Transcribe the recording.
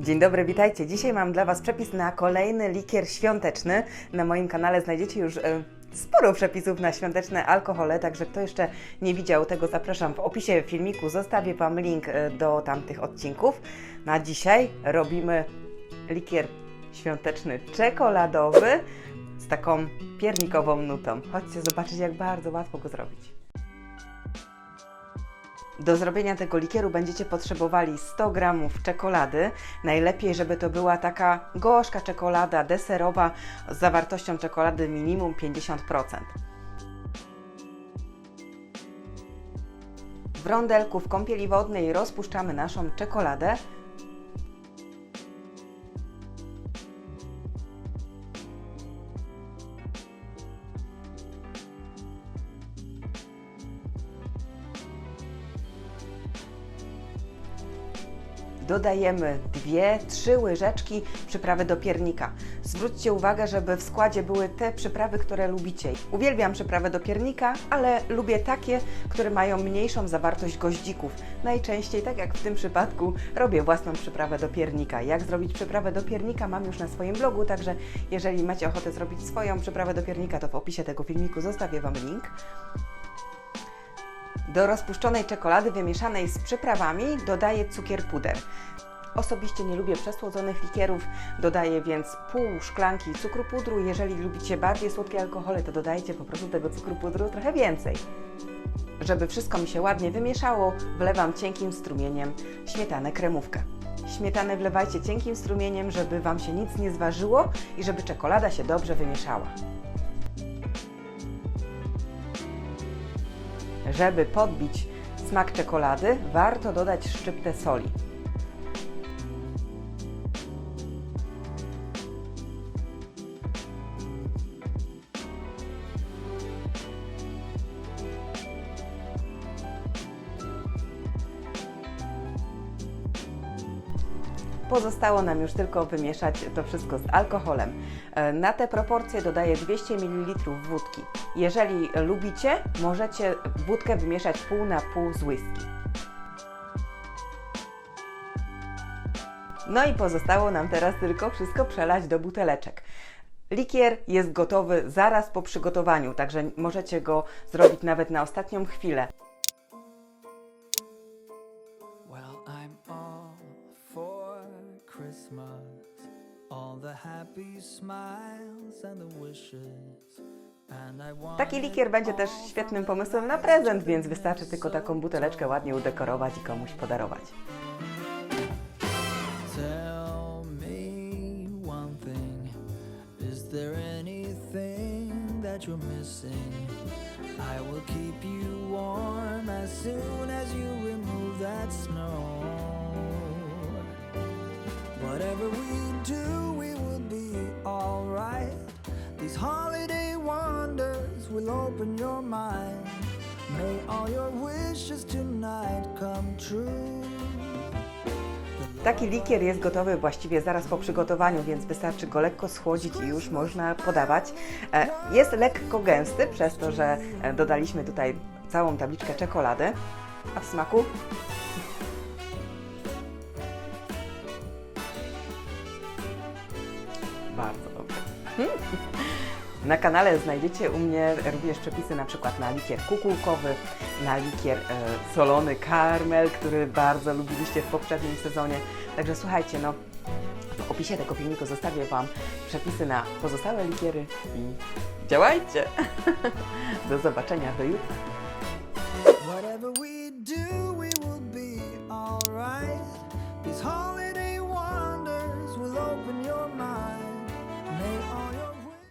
Dzień dobry, witajcie. Dzisiaj mam dla Was przepis na kolejny likier świąteczny. Na moim kanale znajdziecie już e, sporo przepisów na świąteczne alkohole, także kto jeszcze nie widział tego, zapraszam w opisie filmiku. Zostawię Wam link e, do tamtych odcinków. Na dzisiaj robimy likier świąteczny czekoladowy z taką piernikową nutą. Chodźcie zobaczyć, jak bardzo łatwo go zrobić. Do zrobienia tego likieru będziecie potrzebowali 100 g czekolady. Najlepiej, żeby to była taka gorzka czekolada deserowa z zawartością czekolady minimum 50%. W rondelku w kąpieli wodnej rozpuszczamy naszą czekoladę. Dodajemy 2-3 łyżeczki przyprawy do piernika. Zwróćcie uwagę, żeby w składzie były te przyprawy, które lubicie. Uwielbiam przyprawy do piernika, ale lubię takie, które mają mniejszą zawartość goździków. Najczęściej, tak jak w tym przypadku, robię własną przyprawę do piernika. Jak zrobić przyprawę do piernika mam już na swoim blogu, także jeżeli macie ochotę zrobić swoją przyprawę do piernika, to w opisie tego filmiku zostawię Wam link. Do rozpuszczonej czekolady wymieszanej z przyprawami dodaję cukier puder. Osobiście nie lubię przesłodzonych likierów, dodaję więc pół szklanki cukru pudru. Jeżeli lubicie bardziej słodkie alkohole, to dodajcie po prostu tego cukru pudru trochę więcej. Żeby wszystko mi się ładnie wymieszało, wlewam cienkim strumieniem śmietanę kremówkę. Śmietanę wlewajcie cienkim strumieniem, żeby Wam się nic nie zważyło i żeby czekolada się dobrze wymieszała. Żeby podbić smak czekolady, warto dodać szczyptę soli. Pozostało nam już tylko wymieszać to wszystko z alkoholem. E, Na te proporcje dodaję 200 ml wódki. Jeżeli lubicie, możecie wódkę wymieszać pół na pół z whisky. No i pozostało nam teraz tylko wszystko przelać do buteleczek. Likier jest gotowy zaraz po przygotowaniu, także możecie go zrobić nawet na ostatnią chwilę. Christmas. All the happy smiles and the wishes. And I want Taki likier będzie też świetnym pomysłem na prezent, więc wystarczy tylko taką buteleczkę ładnie udekorować i komuś podarować. I will keep you warm as soon as you remove Whatever we do, we will be alright. These holiday wonders will open your mind. May all your wishes tonight come true. Taki likier jest gotowy właściwie zaraz po przygotowaniu, więc wystarczy go lekko schłodzić i już można podawać. E, Jest lekko gęsty przez to, że e, dodaliśmy tutaj całą tabliczkę czekolady. A w smaku? Bardzo dobrze. Na kanale znajdziecie u mnie również przepisy na przykład na likier kukułkowy, na likier e, solony karmel, który bardzo lubiliście w poprzednim sezonie. Także słuchajcie, no w opisie tego filmiku zostawię Wam przepisy na pozostałe likiery i działajcie! Do zobaczenia do jutra.